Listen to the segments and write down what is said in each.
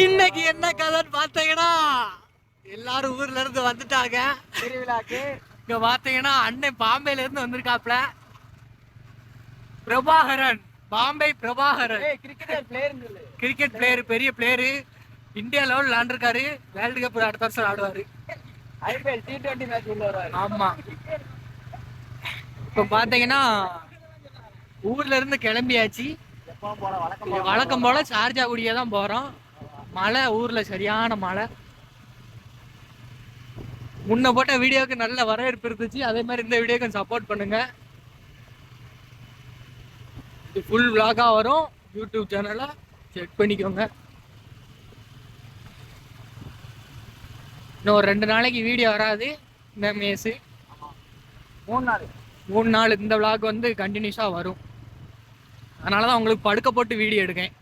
இன்னைக்கு என்ன கதைன்னு பார்த்தீங்கன்னா எல்லாரும் ஊர்ல இருந்து வந்துட்டாங்க. திருவிழாக்கு. இங்க பாத்தீங்கன்னா அண்ணன் பாம்பேல இருந்து வந்திருக்காப்ல பிரபாகரன் பாம்பே பிரபாகரன். கிரிக்கெட் பிளேயர் சொல்லு கிரிக்கெட் பிளேயர் பெரிய பிளேயரு இந்தியா லெவல் விளாண்டுருக்காரு வேர்ல்டு கப் அடுத்த வருஷம் ஆடுவாரு ஐபிஎல் டி டுவெண்ட்டி மேட்ச் உள்ள ஆமா. இப்ப பாத்தீங்கன்னா ஊர்ல இருந்து கிளம்பியாச்சு. வழக்கம் வழக்கம் போல சார்ஜா குடியே தான் போறோம். மழை ஊர்ல சரியான மழை. முன்ன போட்ட வீடியோக்கு நல்ல வரவேற்பு இருந்துச்சு. அதே மாதிரி இந்த வீடியோக்கு சப்போர்ட் பண்ணுங்க. இது ஃபுல் vlog-ஆ வரும். யூடியூப் சேனலை செக் பண்ணிக்கோங்க. இன்னும் ஒரு ரெண்டு நாளைக்கு வீடியோ வராது. இந்த மேஸு மூணு நாள். மூணு நாள் இந்த vlog வந்து கண்டினியூஸாக வரும். அதனால தான் உங்களுக்கு படுக்க போட்டு வீடியோ எடுக்கேன்.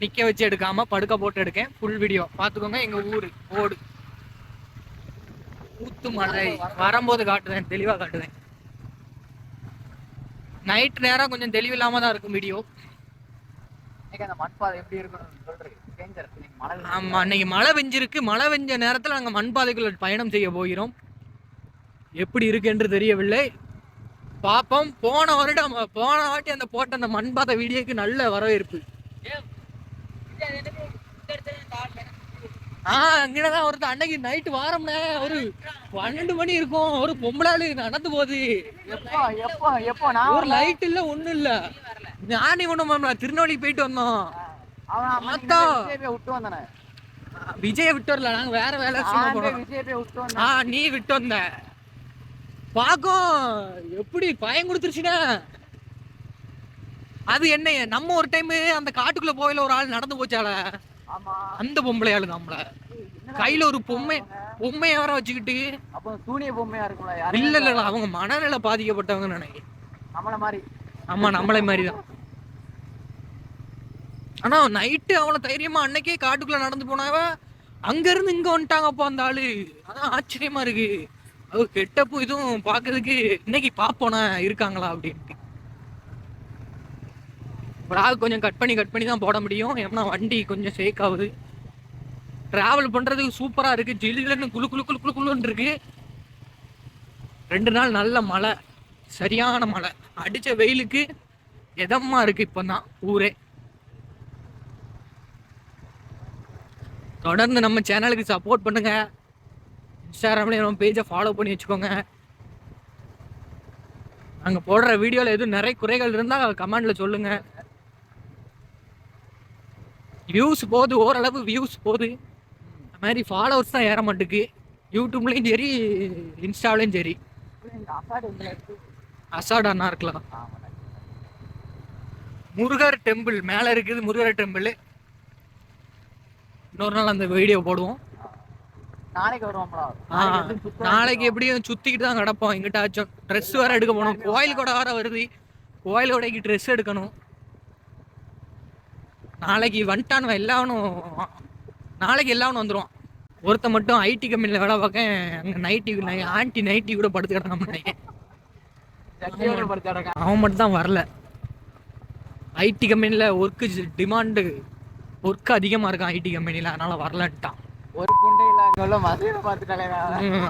நிற்க வச்சு எடுக்காம படுக்க போட்டு எடுக்கேன். ஃபுல் வீடியோ பார்த்துக்கோங்க எங்கள் ஊர் ஓடு. ஊத்து மலை வரும்போது காட்டுவேன் தெளிவாக காட்டுவேன். நைட் நேரம் கொஞ்சம் தெளிவில்லாம தான் இருக்கும் வீடியோ அந்த மண்பாதை எப்படி மழை ஆமா அன்னைக்கு மழை பெஞ்சிருக்கு. மழை பெஞ்ச நேரத்தில் நாங்கள் மண் பாதைக்குள்ள பயணம் செய்ய போகிறோம். எப்படி இருக்கு என்று தெரியவில்லை. பார்ப்போம் போன வருடம் போன வாட்டி அந்த போட்ட அந்த மண் பாதை வீடியோக்கு நல்ல வரவேற்பு. ஆ அங்கதான் ஒருத்தர் அன்னைக்கு நைட்டு வாரம்னே ஒரு பன்னெண்டு மணி இருக்கும். ஒரு பொம்பளாளு நடந்து போகுது. எப்போ எப்போ எப்போ நான் ஒரு லைட் இல்ல ஒண்ணும் இல்ல. ஞானி ஒண்ணும் திருநெல்வேலி போயிட்டு வந்தோம். விட்டு வந்தானே. விஜய விட்டு வரல. நாங்க வேற வேலை போனோம் ஆ நீ விட்டு வந்த. பாக்கும் எப்படி பயம் கொடுத்துருச்சுன்னா அது என்ன நம்ம ஒரு டைம் அந்த காட்டுக்குள்ள போயில ஒரு ஆள் நடந்து போச்சால அந்த பொம்பளை ஆளு நம்மள கையில ஒரு பொம்மை பொம்மைய வர வச்சுக்கிட்டு. அப்போ சூனிய பொம்மையா இருக்கும்ல இல்ல இல்ல இல்ல, அவங்க மனநிலை பாதிக்கப்பட்டவங்க நினைக்கிறேன். நம்மள மாதிரி. ஆமா நம்மளை மாதிரி தான். ஆனா நைட்டு அவளை தைரியமா அன்னைக்கே காட்டுக்குள்ள நடந்து போனாவ? அங்க இருந்து இங்க வந்துட்டாங்கப்பா அந்த ஆளு. அதான் ஆச்சரியமா இருக்கு. அது கெட்டப்பு இதுவும் பாக்குறதுக்கு இன்னைக்கு பாப்போனா இருக்காங்களா அப்படின்ட்டு vlog கொஞ்சம் கட் பண்ணி கட் பண்ணி தான் போட முடியும். ஏன்னா வண்டி கொஞ்சம் ஷேக் ஆகுது. ட்ராவல் பண்ணுறதுக்கு சூப்பராக இருக்குது ஜில்லுன்னு குளு குழு குளு குளு குளுன்னு இருக்குது ரெண்டு நாள் நல்ல மழை. சரியான மழை. அடித்த வெயிலுக்கு எதமாக இருக்குது இப்போ தான் ஊரே. தொடர்ந்து நம்ம சேனலுக்கு சப்போர்ட் பண்ணுங்கள் இன்ஸ்டாகிராம்லேயும் நம்ம பேஜை ஃபாலோ பண்ணி வச்சுக்கோங்க. அங்கே போடுற வீடியோவில் எதுவும் நிறைய குறைகள் இருந்தால் கமெண்டில் சொல்லுங்கள் வியூஸ் போகுது ஓரளவு வியூஸ் போகுது. அது மாதிரி ஃபாலோவர்ஸ் தான் ஏற மாட்டுக்கு. யூடியூப்லயும் சரி இன்ஸ்டாவிலையும் சரி. அசாடு அண்ணா இருக்கலாம். முருகர் டெம்பிள் மேல இருக்குது முருகர் டெம்பிள் இன்னொரு நாள் அந்த வீடியோ போடுவோம். நாளைக்கு வருவோம்ல நாளைக்கு எப்படியும் சுத்திக்கிட்டு தான் கிடப்போம். எங்கிட்டாச்சும் ட்ரெஸ் வேற எடுக்க போகணும். கோயில் கூட வேற வருது. கோயில் கூடைக்கு ட்ரெஸ் எடுக்கணும். நாளைக்கு வந்துட்டானுவன் எல்லாவனும் நாளைக்கு எல்லாவனும் வந்துருவான் ஒருத்த மட்டும் ஐடி கம்பெனியில் வேலை பார்க்க அங்கே நைட்டி ஆன்டி நைட்டி கூட படுத்து கிடக்காம அவன் மட்டும் தான் வரல. ஐடி கம்பெனியில் ஒர்க்கு டிமாண்டு ஒர்க் அதிகமாக இருக்கான் ஐடி கம்பெனியில் அதனால் வரலன்ட்டான். ஒரு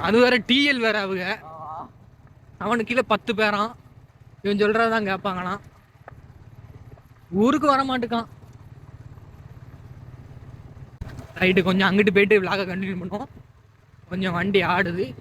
அது வேற டிஎல் வேற அவங்க. அவனுக்கு கீழே பத்து பேரான் இவன் சொல்றதான் கேட்பாங்களாம் ஊருக்கு வர மாட்டுக்கான் ரைட்டு கொஞ்சம் அங்கிட்டு போயிட்டு விளாக கண்டினியூ பண்ணுவோம். கொஞ்சம் வண்டி ஆடுது.